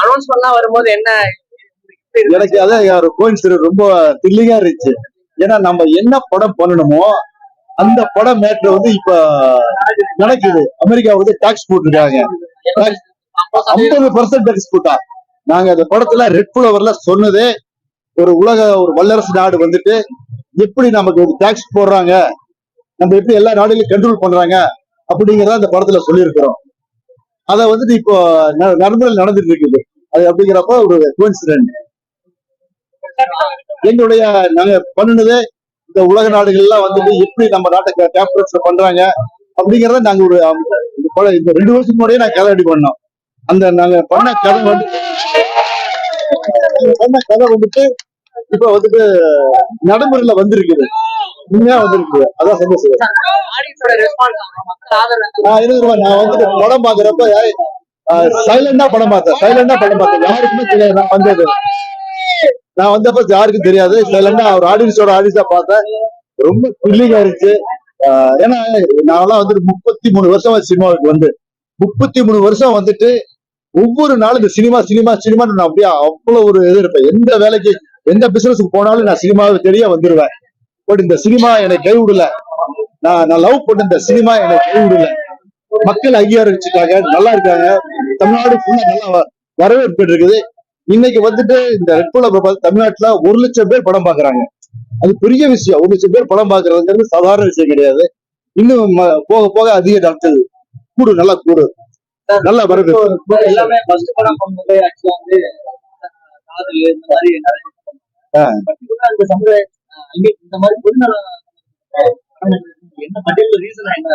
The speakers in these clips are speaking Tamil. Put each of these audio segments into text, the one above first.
அனௌன்ஸ்மெண்ட்லாம் வரும்போது என்ன எனக்கு அதான் ஒரு ரொம்ப தில்லிங்கா இருந்துச்சு. ஏன்னா நம்ம என்ன படம் பண்ணணுமோ அந்த படம் மேட்ரு வந்து இப்ப நடக்குது. அமெரிக்கா வந்து டாக்ஸ் போட்டிருக்காங்க. ஐம்பது பர்சன்ட் டாக்ஸ் போட்டா. நாங்க அந்த படத்துல ரெட் புலவர்ல சொன்னதே ஒரு உலக ஒரு வல்லரசு நாடு வந்துட்டு எப்படி நமக்கு டாக்ஸ் போடுறாங்க? நம்ம எப்படி எல்லா நாடுகளையும் கண்ட்ரோல் பண்றாங்க? அப்படிங்கறத அந்த படத்துல சொல்லியிருக்கிறோம். அதை வந்துட்டு இப்போ ந- நடைமுறையில் நடந்துட்டு இருக்குது. அது அப்படிங்கிறப்ப ஒரு கோயின்சிடென்ட் எங்களுடைய நாங்க பண்ணுனதே இந்த உலக நாடுகள் எல்லாம் வந்துட்டு எப்படி நம்ம நாட்டை கேப்டர்ஸ் பண்றாங்க அப்படிங்கறத நாங்க ஒரு இந்த இந்த ரெண்டு வருஷத்துக்கு முன்னாடியே நான் கதை பண்ணோம். அந்த நாங்க பண்ண கதை வந்து பண்ண கதை வந்துட்டு இப்ப வந்துட்டு நடைமுறையில வந்திருக்குது. உண்மையா வந்திருக்குது அதான் சந்தோஷம் நான் வந்துட்டு படம் பாக்குறப்ப சைலண்டா படம் பார்த்தேன். சைலண்டா படம் பார்த்தேன். யாருக்குமே தெரியாது நான் வந்தது. நான் வந்தப்ப யாருக்கும் தெரியாது. சைலண்டா ஒரு ஆடியன்ஸோட ஆடியன்ஸா பார்த்தேன். ரொம்ப த்ரில்லிங்கா இருந்துச்சு. ஏன்னா நான்லாம் வந்துட்டு முப்பத்தி மூணு வருஷமா சினிமாவுக்கு வந்து. முப்பத்தி மூணு வருஷம் வந்துட்டு ஒவ்வொரு நாளும் இந்த சினிமா சினிமா சினிமா நான் அப்படியே அவ்வளவு ஒரு இது இருப்பேன். எந்த வேலைக்கு எந்த பிசினஸ்க்கு போனாலும் நான் சினிமாவை தெரிய வந்துருவேன். பட் இந்த சினிமா என்னை கைவிடல. நான் நான் லவ் பண்ண இந்த சினிமா என்னை கைவிடல. மக்கள் அங்கீகரிச்சுட்டாங்க நல்லா இருக்காங்க. தமிழ்நாடு ஃபுல்லா நல்லா வரவேற்பு இருக்குது. இன்னைக்கு வந்துட்டு இந்த ரெட் புல தமிழ்நாட்டுல ஒரு லட்சம் பேர் படம் பாக்குறாங்க. அது பெரிய விஷயம். ஒரு லட்சம் பேர் படம் பாக்குறதுங்கிறது சாதாரண விஷயம் கிடையாது. இன்னும் போக போக அதிக டாக்டர் கூடு நல்லா கூடு. நல்லா வரவேற்பு. எல்லாமே இந்த மாதிரி என்ன ரீசன் என்ன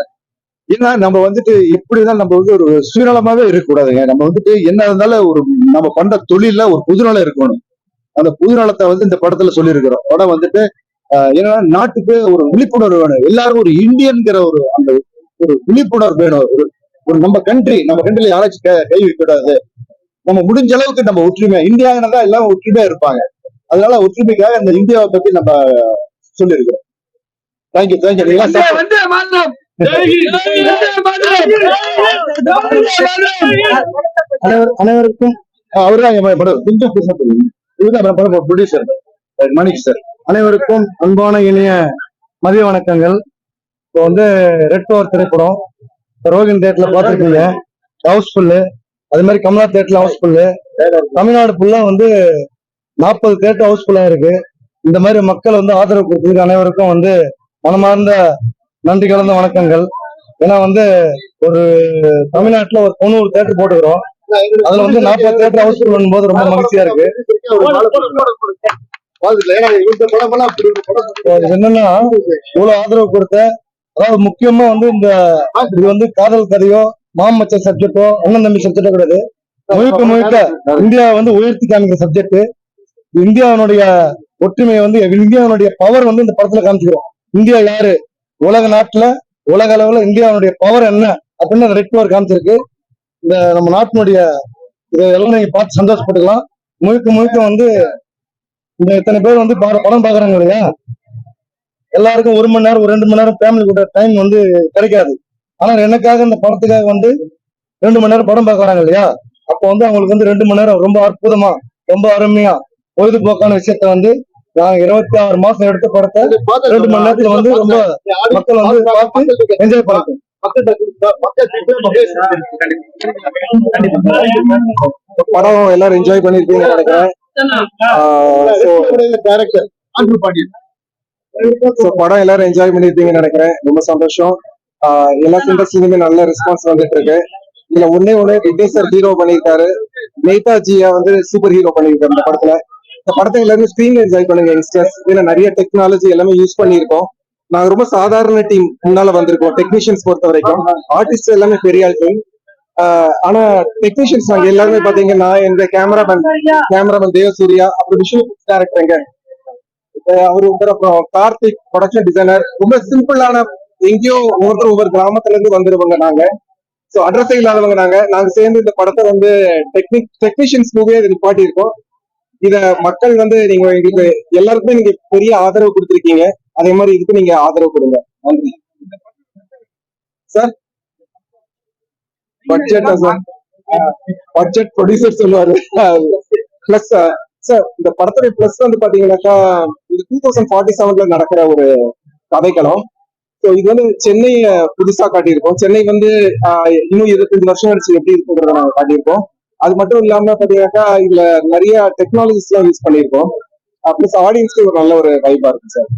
ஏன்னா நம்ம வந்துட்டு எப்படிதான் நம்ம வந்து ஒரு சுயநலமாவே இருக்கக்கூடாதுங்க. நம்ம வந்துட்டு என்ன இருந்தாலும் ஒரு நம்ம பண்ற தொழில்ல ஒரு புதுநலம் இருக்கணும். அந்த புதுநலத்தை வந்து இந்த படத்துல சொல்லியிருக்கிறோம். படம் வந்துட்டு ஆஹ், ஏன்னா நாட்டுக்கு ஒரு விழிப்புணர்வு வேணும். எல்லாரும் ஒரு இந்தியன்கிற ஒரு அந்த ஒரு விழிப்புணர்வு வேணும். ஒரு ஒரு நம்ம கண்ட்ரி நம்ம கண்ட்ரில யாராச்சும் கை- வைக்கக்கூடாது நம்ம முடிஞ்ச அளவுக்கு நம்ம ஒற்றுமை இந்தியாவினா எல்லாம் ஒற்றுமையா இருப்பாங்க. அதனால ஒற்றுமைக்காக இந்த இந்தியாவை பத்தி நம்ம சொல்லியிருக்கிறோம் தேங்க்யூ தேங்க்யூ அனைவருக்கும் அவர்தான் படம் கொஞ்சம் இதுதான் படம் ப்ரொடியூசர் மணிக் சார் அனைவருக்கும் அன்பான இனிய மதிய வணக்கங்கள். இப்போ வந்து ரெட் ஓவர் திரைப்படம். இப்போ ரோகின் தேட்டர்ல பார்த்துருக்கீங்க. ஹவுஸ்ஃபுல்லு அது மாதிரி கமலா தேட்டர்ல ஹவுஸ்ஃபுல்லு தமிழ்நாடு ஃபுல்லா வந்து நாற்பது கேட்டு ஹவுஸ்ஃபுல்லா இருக்கு இந்த மாதிரி மக்கள் வந்து ஆதரவு கொடுத்ததுக்கு அனைவருக்கும் வந்து மனமார்ந்த நன்றி கலந்த வணக்கங்கள். ஏன்னா வந்து ஒரு தமிழ்நாட்டுல ஒரு தொண்ணூறு தேட்டர் போட்டுக்கிறோம். அதுல வந்து நாற்பது தேட்டர் ஹவுஸ்ஃபுல் பண்ணும்போது ரொம்ப மகிழ்ச்சியா இருக்கு. என்னன்னா இவ்வளவு ஆதரவு கொடுத்த அதாவது முக்கியமா வந்து இந்த இது வந்து காதல் கதையோ மாமச்ச சப்ஜெக்டோ அண்ணன் தம்பி சப்ஜெக்டோ கிடையாது. முழுக்க முழுக்க இந்தியா வந்து உயர்த்தி காமிக்கிற சப்ஜெக்ட் இந்தியாவினுடைய ஒற்றுமையை வந்து இந்தியாவினுடைய பவர் வந்து இந்த படத்துல காமிச்சுக்கிறோம் இந்தியா யாரு? உலக நாட்டுல உலக அளவுல இந்தியாவுடைய பவர் என்ன அப்படின்னு அந்த ரெட் கலர் காமிச்சிருக்கு. இந்த நம்ம நாட்டினுடைய இதெல்லாம் நீங்க பார்த்து சந்தோஷப்பட்டுக்கலாம். முழுக்க முழுக்க வந்து இந்த இத்தனை பேர் வந்து படம் பாக்குறாங்க இல்லையா? எல்லாருக்கும் ஒரு மணி நேரம் ஒரு ரெண்டு மணி நேரம் ஃபேமிலி கூட டைம் வந்து கிடைக்காது. ஆனா எனக்காக இந்த படத்துக்காக வந்து ரெண்டு மணி நேரம் படம் பார்க்க வராங்க இல்லையா? அப்போ வந்து அவங்களுக்கு வந்து ரெண்டு மணி நேரம் ரொம்ப அற்புதமா ரொம்ப அருமையா பொழுதுபோக்கான விஷயத்த வந்து நான் இருபத்தி ஆறு மாசம் எடுத்த படத்தை ரெண்டு மணி நேரத்துல வந்து ரொம்ப மக்கள் வந்து பார்த்து என்ஜாய் பண்ணட்டும் படம் எல்லாரும் என்ஜாய் பண்ணிருப்பீங்கன்னு நினைக்கிறேன் படம் எல்லாரும் என்ஜாய் பண்ணிருப்பீங்கன்னு நினைக்கிறேன் ரொம்ப சந்தோஷம் எல்லா இண்டஸ்ட்ரியிலுமே நல்ல ரெஸ்பான்ஸ் வந்துட்டு இருக்கு இதுல ஒன்னே ஒண்ணு விஜய் சார் ஹீரோ பண்ணியிருக்காரு நேதாஜியா வந்து சூப்பர் ஹீரோ பண்ணியிருக்காரு இந்த படத்துல இந்த படத்தை எல்லாருமே ஸ்கிரீன்ல என்ஜாய் பண்ணுங்க யங்ஸ்டர்ஸ் ஏன்னா நிறைய டெக்னாலஜி எல்லாமே யூஸ் பண்ணியிருக்கோம். நாங்க ரொம்ப சாதாரண டீம் முன்னால வந்திருக்கோம் டெக்னீஷியன்ஸ் பொறுத்த வரைக்கும். ஆர்டிஸ்ட் எல்லாமே பெரிய ஆள் டீம் ஆனா டெக்னீஷியன்ஸ் நாங்க எல்லாருமே பாத்தீங்கன்னா எங்க கேமராமேன் கேமராமேன் தேவசூர்யா அப்புறம் விஷுவல் டேரக்டருங்க அவரு ஒருத்தர் அப்புறம் கார்த்திக் ப்ரொடக்ஷன் டிசைனர் ரொம்ப சிம்பிளான எங்கேயோ ஒவ்வொருத்தர் ஒவ்வொரு கிராமத்துல இருந்து வந்துருவாங்க நாங்க. சோ அட்ரஸே இல்லாதவங்க நாங்க. நாங்க சேர்ந்து இந்த படத்தை வந்து டெக்னிக் டெக்னீஷியன்ஸ் மூவியே நிப்பாட்டி இருக்கோம் இத மக்கள் வந்து நீங்க எங்களுக்கு எல்லாருக்குமே நீங்க பெரிய ஆதரவு கொடுத்துருக்கீங்க. அதே மாதிரி இதுக்கு நீங்க ஆதரவு கொடுங்க. நன்றி. சார்? பட்ஜெட்டா சார்? பட்ஜெட் ப்ரொடியூசர் சொல்லுவாரு. பிளஸ் சார் இந்த படத்துடைய பிளஸ் வந்து பாத்தீங்கன்னாக்கா இது டூ தௌசண்ட் ஃபார்ட்டி செவன்ல நடக்கிற ஒரு கதைக்களம். ஸோ இது வந்து சென்னையை புதுசா காட்டியிருக்கோம். சென்னை வந்து இன்னும் இருபத்தஞ்சு வருஷம் கழிச்சு எப்படி இருக்குங்கிறத நாங்க காட்டியிருக்கோம். அது மட்டும் இல்லாம பாத்தீங்கன்னாக்கா இதுல நிறைய டெக்னாலஜிஸ் எல்லாம் யூஸ் பண்ணியிருக்கோம். ப்ளஸ் ஆடியன்ஸ்க்கு ஒரு நல்ல ஒரு வைபா இருக்கும் சார்